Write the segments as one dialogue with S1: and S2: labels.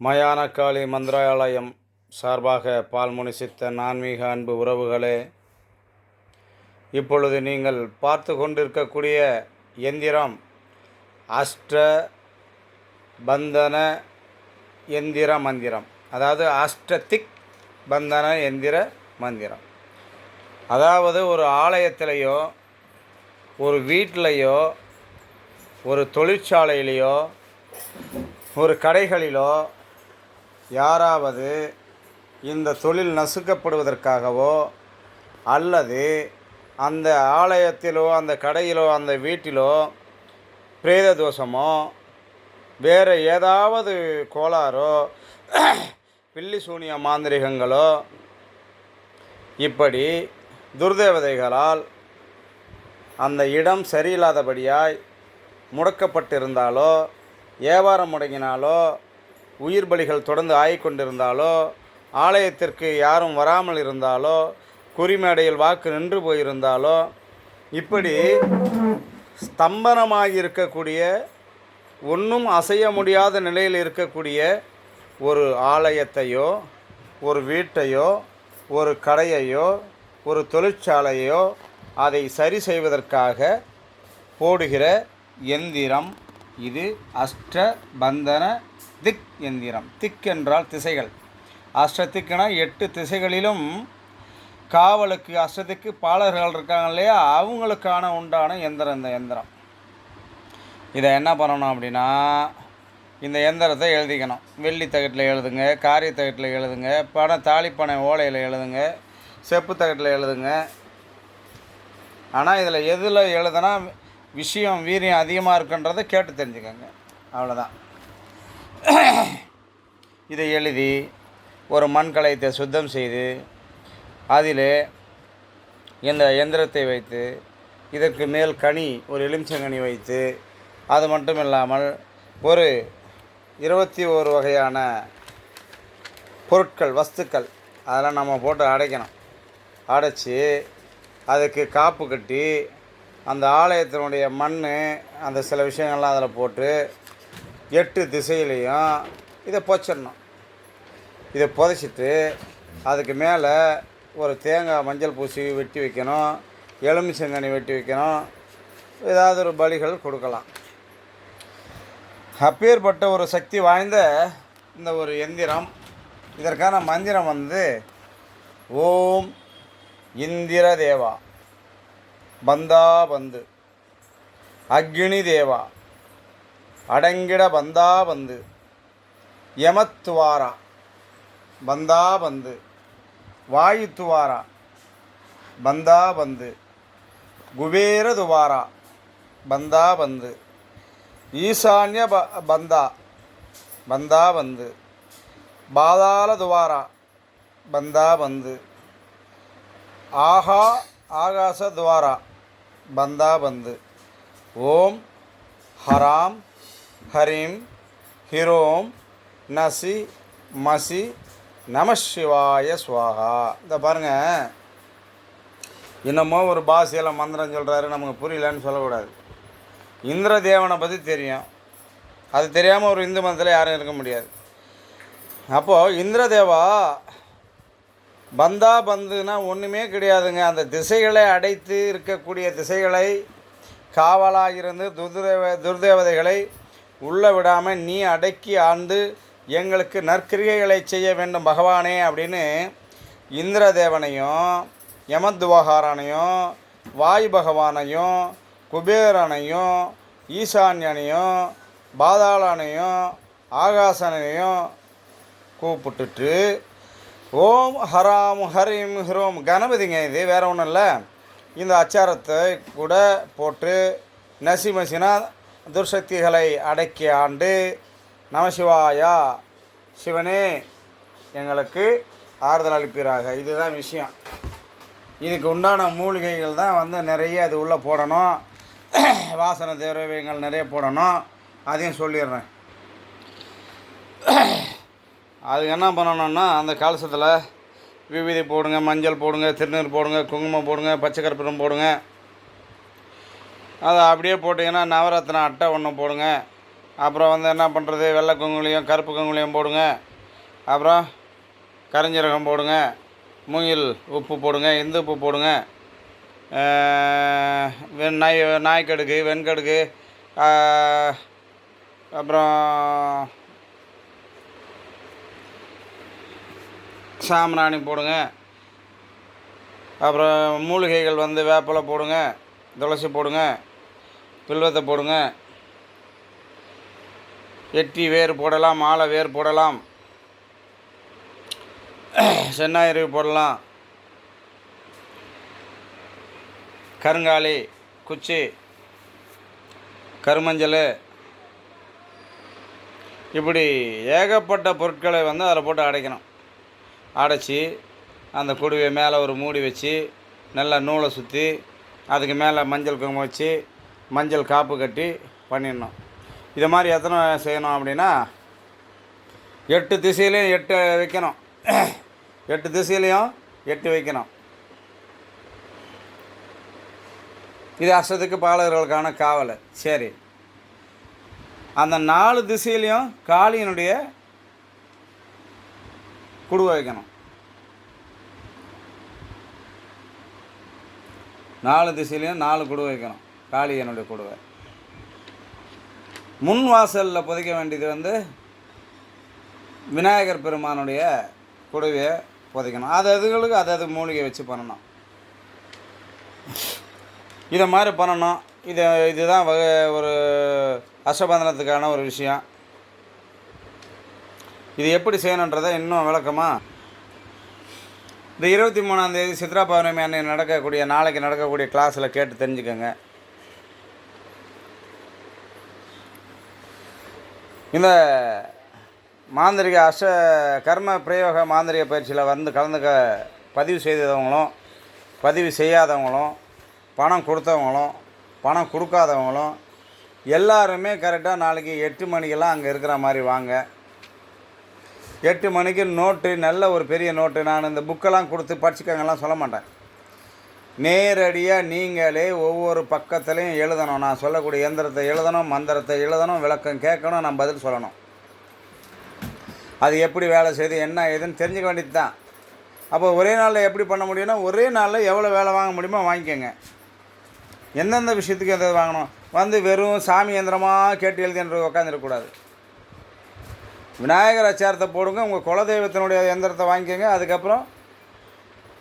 S1: மயானக்காளி மந்திராலயம் சார்பாக பால்முனி சித்தன் ஆன்மீக அன்பு உறவுகளே இப்பொழுது நீங்கள் பார்த்து கொண்டிருக்கக்கூடிய எந்திரம் அஷ்ட பந்தன எந்திர மந்திரம். அதாவது அஷ்டதிக் பந்தன எந்திர மந்திரம். அதாவது ஒரு ஆலயத்திலேயோ ஒரு வீட்டிலையோ ஒரு தொழிற்சாலையிலையோ ஒரு கடைகளிலோ யாராவது இந்த தொழில் நசுக்கப்படுவதற்காகவோ அல்லது அந்த ஆலயத்திலோ அந்த கடையிலோ அந்த வீட்டிலோ பிரேத தோஷமோ வேறு ஏதாவது கோளாறோ பில்லி சூனிய மாந்திரிகங்களோ இப்படி துர்தேவதைகளால் அந்த இடம் சரியில்லாதபடியாய் முடக்கப்பட்டிருந்தாலோ வியாபாரம் முடங்கினாலோ உயிர் பலிகள் தொடர்ந்து ஆகிக்கொண்டிருந்தாலோ ஆலயத்திற்கு யாரும் வராமல் இருந்தாலோ குறிமேடையில் வாக்கு நின்று போயிருந்தாலோ இப்படி ஸ்தம்பனமாக இருக்கக்கூடிய ஒன்றும் அசைய முடியாத நிலையில் இருக்கக்கூடிய ஒரு ஆலயத்தையோ ஒரு வீட்டையோ ஒரு கடையையோ ஒரு தொழிற்சாலையோ அதை சரி செய்வதற்காக போடுகிற எந்திரம் இது அஷ்டபந்தன திக் எந்திரம். திக் என்றால் திசைகள். அஷ்டத்திக்குனா எட்டு திசைகளிலும் காவலுக்கு அஷ்டத்துக்கு பாலர்கள் இருக்காங்க இல்லையா? அவங்களுக்கான உண்டான எந்திரம் இந்த எந்திரம். இதை என்ன பண்ணணும் அப்படின்னா இந்த எந்திரத்தை எழுதிக்கணும். வெள்ளி தகட்டில் எழுதுங்க காரிய தகட்டில் எழுதுங்க பண தாலிப்பனை ஓலையில் எழுதுங்க செப்பு தகட்டில் எழுதுங்க. ஆனால் இதில் எதில் எழுதுனா விஷயம் வீரியம் அதிகமாக இருக்குன்றதை கேட்டு தெரிஞ்சுக்கோங்க. அவ்வளோதான் இதை எழுதி ஒரு மண் கலையத்தை சுத்தம் செய்து அதில் இந்த எந்திரத்தை வைத்து இதற்கு மேல் கனி ஒரு எலுமிச்சங்கனி வைத்து அது மட்டும் இல்லாமல் ஒரு இருபத்தி ஒரு வகையான பொருட்கள் வஸ்துக்கள் அதெல்லாம் நம்ம போட்டு அடைக்கணும். அடைச்சி அதுக்கு காப்பு கட்டி அந்த ஆலயத்தினுடைய மண் அந்த சில விஷயங்கள்லாம் அதில் போட்டு எட்டு திசையிலையும் இதை புதைச்சிடணும் இதை புதைச்சிட்டு அதுக்கு மேலே ஒரு தேங்காய் மஞ்சள் பூசி வெட்டி வைக்கணும் எலுமிச்சங்கனி வெட்டி வைக்கணும் ஏதாவது ஒரு பலிகள் கொடுக்கலாம். அப்பேற்பட்ட ஒரு சக்தி வாய்ந்த இந்த ஒரு எந்திரம் இதற்கான மந்திரம் வந்து ஓம் இந்திர தேவா பந்தா பந்து. அக்னி தேவா. அடங்கிட பந்தா பந்து. யமத்துவாரா. பந்தா பந்து. வாயுத்துவாரா. பந்தா பந்து. குபேர துவாரா பந்தா பந்து. ஈசான்ய ப பந்தா. பந்தா பந்து. பாதாள துவாரா பந்தா பந்து. ஆஹா ஆகாச துவாரா பந்தா பந்து. ஓம் ஹராம் ஹரிம் ஹிரோம் நசி மசி நம சிவாய ஸ்வாகா இந்த பாருங்கள் என்னமோ ஒரு பாஷையில் மந்திரம் சொல்கிறாரு நமக்கு புரியலன்னு சொல்லக்கூடாது. இந்திர தேவனை பற்றி தெரியும். அது தெரியாமல் ஒரு இந்து மதத்தில் யாரும் இருக்க முடியாது. அப்போது இந்திரதேவா பந்தா பந்துனா ஒன்றுமே கிடையாதுங்க. அந்த திசைகளை அடைத்து இருக்கக்கூடிய திசைகளை காவலாக இருந்து துர்தேவ துர்தேவதைகளை உள்ளே விடாமல் நீ அடக்கி ஆண்டு எங்களுக்கு நற்கிரிகைகளை செய்ய வேண்டும் பகவானே அப்படின்னு இந்திரதேவனையும் யமத்வகாரனையும் வாயு பகவானையும் குபேரனையும் ஈசான்யனையும் பாதாளனையும் ஆகாசனையும் கூப்பிட்டுட்டு ஓம் ஹராம் ஹரிம் ஹிரோம். கணபதிங்க இது வேறு ஒன்றும் இல்லை இந்த அச்சாரத்தை கூட போட்டு நசி மசினா துர்சக்திகளை அடக்கி ஆண்டு நமசிவாயா சிவனே எங்களுக்கு ஆறுதல் அளிப்பீராக. இதுதான் விஷயம். இதுக்கு உண்டான மூலிகைகள் தான் வந்து நிறைய அது உள்ளே போடணும். வாசனை திரவியங்கள் நிறைய போடணும். அதையும் சொல்லிடுறேன். அதுக்கு என்ன பண்ணணும்னா அந்த கலசத்தில் விபூதி போடுங்க மஞ்சள் போடுங்க திருநீர் போடுங்க குங்குமம் போடுங்க பச்சை கற்பூரம் போடுங்க. அதை அப்படியே போட்டிங்கன்னா நவரத்ன அட்டை ஒன்று போடுங்க. அப்புறம் வந்து என்ன பண்ணுறது வெள்ளை குங்குலியம் கருப்பு குங்குலியம் போடுங்க. அப்புறம் கரிஞ்சீரகம் போடுங்க. மூங்கில் உப்பு போடுங்க இந்து உப்பு போடுங்க. நாய் நாய்க்கடுக்கு வெண்கடுக்கு அப்புறம் சாம்பிராணி போடுங்க. அப்புறம் மூலிகைகள் வந்து வேப்பிலை போடுங்க. துளசி போடுங்க. பில்வத்தை போடுங்க. எட்டி வேர் போடலாம் மாலை வேர் போடலாம். சென்னாயிரு போடலாம். கருங்காலி குச்சி கருமஞ்சள். இப்படி ஏகப்பட்ட பொருட்களை வந்து அதில் போட்டு அடைக்கணும். அடைச்சி அந்த குடுவையை மேலே ஒரு மூடி வச்சு நல்லா நூலை சுற்றி அதுக்கு மேலே மஞ்சள் குங்குமம் வச்சு மஞ்சள் காப்பு கட்டி பண்ணிடணும். இதை மாதிரி எத்தனை செய்யணும் அப்படின்னா எட்டு திசையிலையும் எட்டு வைக்கணும். எட்டு திசையிலையும் எட்டு வைக்கணும். இது அஷ்டத்துக்கு பாலகர்களுக்கான காவல் சரி. அந்த நாலு திசையிலையும் காளியினுடைய குடுவை வைக்கணும். நாலு திசையிலையும் நாலு குடுவை வைக்கணும். காளியனுடைய குடுவை. முன் வாசலில் புதைக்க வேண்டியது வந்து விநாயகர் பெருமானுடைய குடுவையை புதைக்கணும். அது அதுகளுக்கு அது அது மூலிகை வச்சு பண்ணணும். இதை மாதிரி பண்ணணும். இது இதுதான் வகை ஒரு அஷ்டபந்தனத்துக்கான ஒரு விஷயம். இது எப்படி செய்யணுன்றதை இன்னும் விளக்கமாக இந்த இருபத்தி மூணாந்தேதி சித்ரா பௌர்ணமி அன்னைக்கு நடக்கக்கூடிய நாளைக்கு நடக்கக்கூடிய கிளாஸில் கேட்டு தெரிஞ்சுக்கோங்க. இந்த மாந்திரிக அஷ்ட கர்ம பிரயோக மாந்திரிக பயிற்சியில் வந்து கலந்துக்க பதிவு செய்தவங்களும் பதிவு செய்யாதவங்களும் பணம் கொடுத்தவங்களும் பணம் கொடுக்காதவங்களும் எல்லாருமே கரெக்டாக நாளைக்கு எட்டு மணிக்கெல்லாம் அங்கே இருக்கிற மாதிரி வாங்க. எட்டு மணிக்கு நோட்டு நல்ல ஒரு பெரிய நோட்டு. நான் இந்த புக்கெல்லாம் கொடுத்து படிச்சுக்கங்கெல்லாம் சொல்ல மாட்டேன். நேரடியாக நீங்களே ஒவ்வொரு பக்கத்துலையும் எழுதணும். நான் சொல்லக்கூடிய எந்திரத்தை எழுதணும் மந்திரத்தை எழுதணும் விளக்கம் கேட்கணும் நான் பதில் சொல்லணும். அது எப்படி வேலை செய்து என்ன ஏதுன்னு தெரிஞ்சுக்க வேண்டியது தான் அப்போ ஒரே நாளில் எப்படி பண்ண முடியும்னா ஒரே நாளில் எவ்வளோ வேலை வாங்க முடியுமோ வாங்கிக்கோங்க. எந்தெந்த விஷயத்துக்கு எந்த வாங்கணும்? வந்து வெறும் சாமி எந்திரமாக கேட்டு எழுதின்ற உட்காந்துருக்கக்கூடாது விநாயகர் அச்சாரத்தை போடுங்க உங்கள் குலதெய்வத்தினுடைய எந்திரத்தை வாங்கிக்கோங்க. அதுக்கப்புறம்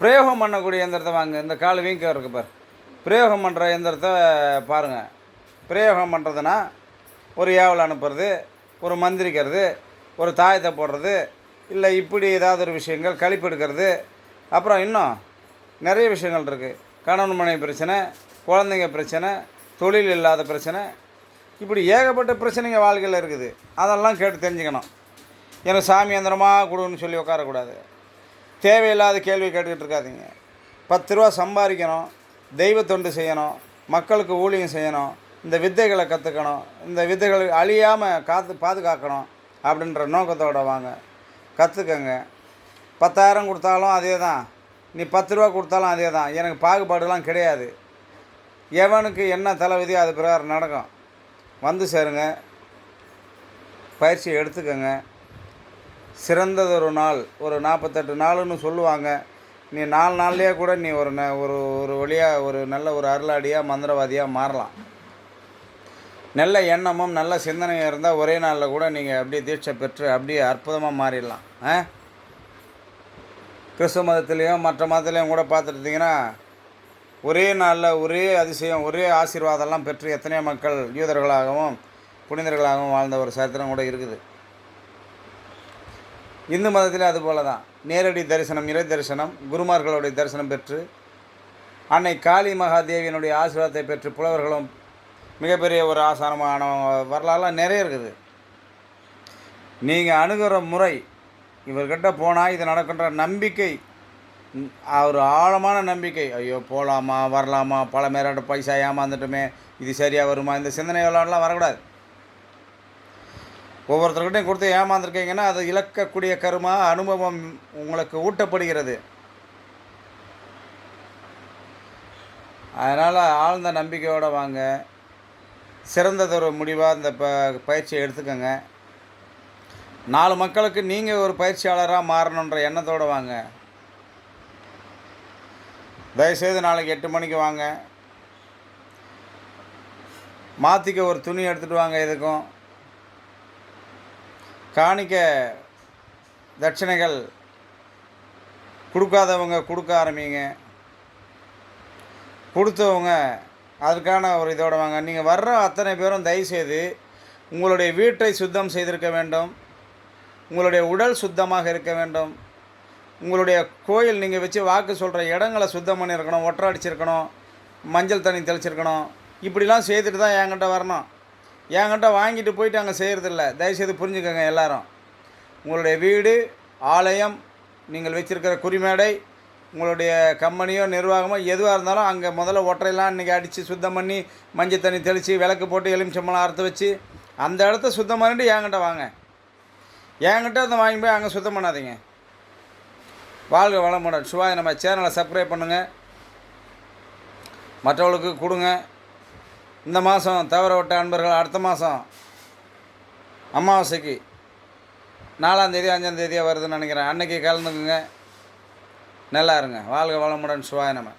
S1: பிரயோகம் பண்ணக்கூடிய எந்திரத்தை வாங்க. இந்த கால் வீங்க இருக்கு பார். பிரயோகம் பண்ணுற எந்திரத்தை பாருங்கள் பிரயோகம் பண்ணுறதுனா ஒரு ஏவல் அனுப்புறது ஒரு மந்திரிக்கிறது ஒரு தாயத்தை போடுறது இல்லை இப்படி ஏதாவது ஒரு விஷயங்கள் கழிப்பு எடுக்கிறது. அப்புறம் இன்னும் நிறைய விஷயங்கள் இருக்குது கணவன் மனைவி பிரச்சனை குழந்தைங்க பிரச்சனை தொழில் இல்லாத பிரச்சனை. இப்படி ஏகப்பட்ட பிரச்சனைங்க வாழ்க்கையில் இருக்குது. அதெல்லாம் கேட்டு தெரிஞ்சுக்கணும். எனக்கு சாமி எந்திரமாக கொடுன்னு சொல்லி உட்காரக்கூடாது. தேவையில்லாத கேள்வி கேட்டுக்கிட்டு இருக்காதிங்க. பத்து ரூபா சம்பாதிக்கணும் தெய்வ தொண்டு செய்யணும் மக்களுக்கு ஊழியம் செய்யணும் இந்த வித்தைகளை கற்றுக்கணும் இந்த வித்தைகளை அழியாமல் காத்து பாதுகாக்கணும் அப்படின்ற நோக்கத்தோட வாங்க. கற்றுக்கங்க பத்தாயிரம் கொடுத்தாலும் அதே தான் நீ பத்து ரூபா கொடுத்தாலும் அதே தான் எனக்கு பாகுபாடுலாம் கிடையாது. எவனுக்கு என்ன தலைவிதி அது பிரகாரம் நடக்கும். வந்து சேருங்க. பயிற்சி எடுத்துக்கங்க. சிறந்ததொரு நாள் ஒரு நாற்பத்தெட்டு நாளுன்னு சொல்லுவாங்க. நீ நாலு நாள்லேயே கூட நீ ஒரு ந ஒரு ஒரு வழியாக ஒரு நல்ல ஒரு அருளாடியாக மந்திரவாதியாக மாறலாம். நல்ல எண்ணமும் நல்ல சிந்தனையும் இருந்தால் ஒரே நாளில் கூட நீங்கள் அப்படியே தீட்சை பெற்று அப்படியே அற்புதமாக மாறிடலாம். ஆ? கிறிஸ்துவ மதத்துலேயும் மற்ற மதத்துலேயும் கூட பார்த்துருந்தீங்கன்னா ஒரே நாளில் ஒரே அதிசயம் ஒரே ஆசீர்வாதம்லாம் பெற்று எத்தனையோ மக்கள் யூதர்களாகவும் புனிதர்களாகவும் வாழ்ந்த ஒரு சரித்திரம் கூட இருக்குது. இந்து மதத்தில் அது போல தான் நேரடி தரிசனம் இறை தரிசனம் குருமார்களுடைய தரிசனம் பெற்று அன்னை காளி மகாதேவியினுடைய ஆசீர்வாதத்தை பெற்று புலவர்களும் மிகப்பெரிய ஒரு ஆசாரமான வரலாறுலாம் நிறைய இருக்குது. நீங்கள் அணுகிற முறை இவர்கிட்ட போனால் இது நடக்கின்ற நம்பிக்கை ஒரு ஆழமான நம்பிக்கை ஐயோ போகலாமா வரலாமா பல மேராட்ட பைசா ஏமாந்துட்டுமே இது சரியாக வருமா இந்த சிந்தனை விளையாடலாம் வரக்கூடாது. ஒவ்வொருத்தர்கிட்டையும் கொடுத்து ஏமாந்துருக்கீங்கன்னா அது இழக்கக்கூடிய கருமா அனுபவம் உங்களுக்கு ஊட்டப்படுகிறது. அதனால் ஆழ்ந்த நம்பிக்கையோடு வாங்க. சிறந்ததொரு முடிவாக இந்த ப பயிற்சியை எடுத்துக்கோங்க. நாலு மக்களுக்கு நீங்கள் ஒரு பயிற்சியாளராக மாறணுன்ற எண்ணத்தோடு வாங்க. தயவுசெய்து நாளைக்கு எட்டு மணிக்கு வாங்க. மாற்றிக்க ஒரு துணி எடுத்துகிட்டு வாங்க எதுக்கும். காணிக்க தட்சணைகள் கொடுக்காதவங்க கொடுக்க ஆரம்பிங்க. கொடுத்தவங்க அதுக்கான ஒரு இதோட வாங்க. நீங்கள் வர்ற அத்தனை பேரும் தயவுசெய்து உங்களுடைய வீட்டை சுத்தம் செய்திருக்க வேண்டும். உங்களுடைய உடல் சுத்தமாக இருக்க வேண்டும். உங்களுடைய கோயில் நீங்கள் வச்சு வாக்கு சொல்கிற இடங்களை சுத்தம் பண்ணியிருக்கணும் ஒற்றை அடிச்சிருக்கணும் மஞ்சள் தண்ணி தெளிச்சிருக்கணும். இப்படிலாம் செய்துட்டு தான் என்கிட்ட வரணும். என்கிட்ட வாங்கிட்டு போயிட்டு அங்கே செய்கிறதில்ல தயவுசெய்து புரிஞ்சுக்கோங்க எல்லாரும். உங்களுடைய வீடு ஆலயம் நீங்கள் வச்சுருக்கிற குறிமேடை உங்களுடைய கம்பெனியோ நிர்வாகமோ எதுவாக இருந்தாலும் அங்கே முதல்ல ஒற்றையெல்லாம் இன்றைக்கி அடித்து சுத்தம் பண்ணி மஞ்சள் தண்ணி தெளித்து விளக்கு போட்டு எலுமிச்சம்பழம் அறுத்து வச்சு அந்த இடத்த சுத்தம் பண்ணிட்டு என்கிட்ட வாங்க. என்கிட்ட அதை வாங்கி போய் அங்கே சுத்தம் பண்ணாதீங்க. வாழ்க வளமுடன். சிவாய் நம்ம சேனலை சப்ஸ்கிரைப் பண்ணுங்கள் மற்றவர்களுக்கு கொடுங்க. இந்த மாதம் தவற விட்ட அன்பர்கள் அடுத்த மாதம் அமாவாசைக்கு நாலாந்தேதி அஞ்சாந்தேதியாக வருதுன்னு நினைக்கிறேன். அன்னைக்கு கலந்துக்குங்க நல்லா இருங்க. வாழ்க வளமுடன். சிவாய நம்ம